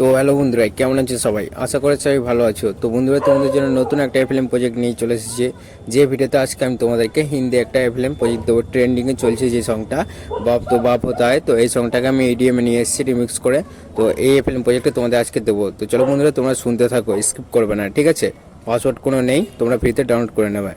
তো হ্যালো বন্ধুরা, কেমন আছো সবাই? আশা করি সবাই ভালো আছো। তো বন্ধুরা, তোমাদের জন্য নতুন একটা এফএলএম প্রজেক্ট নিয়ে চলে এসেছে। যে ভিডিওতে আজকে আমি তোমাদেরকে হিন্দি একটা এফএলএম প্রজেক্ট দেবো। ট্রেন্ডিংয়ে চলছে যে সংটা বাপ তো বাপ হতা হয়। তো এই সংটাকে আমি এডিএমে নিয়ে এসেছি রিমিক্স করে। তো এই এফএলএম প্রজেক্টটা তোমাদের আজকে দেবো। তো চলো বন্ধুরা, তোমরা শুনতে থাকো স্কিপ করবে না, ঠিক আছে? পাসওয়ার্ড কোনো নেই, তোমরা ফ্রিতে ডাউনলোড করে নেবে।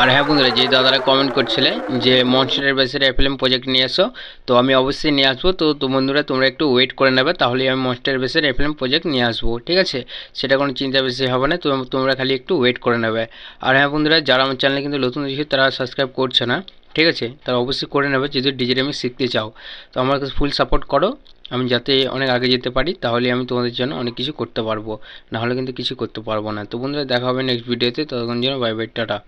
আর হ্যাঁ বন্ধুরা, যে দাদারা কমেন্ট করছিলে যে মনস্টারের বেসের এফএলএম প্রজেক্ট নিয়ে আসো তো আমি অবশ্যই নিয়ে আসব। তো তো বন্ধুরা, তোমরা একটু ওয়েট করে নেবে, তাহলেই আমি মনস্টার বেসের এফএলএম প্রজেক্ট নিয়ে আসব, ঠিক আছে? সেটা কোনো চিন্তা বেশি হবে না, তো তোমরা খালি একটু ওয়েট করে নেবে। আর হ্যাঁ বন্ধুরা, যারা আমার চ্যানেলে কিন্তু নতুন এসেছে তারা সাবস্ক্রাইব করছে না, ঠিক আছে? তারা অবশ্যই করে নেবে, যদি ডিজে আমি শিখতে চাও। তো আমার কাছে ফুল সাপোর্ট করো, আমি যাতে অনেক আগে যেতে পারি, তাহলে আমি তোমাদের জন্য অনেক কিছু করতে পারব। নাহলে কিন্তু কিছু করতে পারব না। তো বন্ধুরা, দেখা হবে নেক্সট ভিডিওতে ততক্ষণ জন্য বাই বাই টাটা।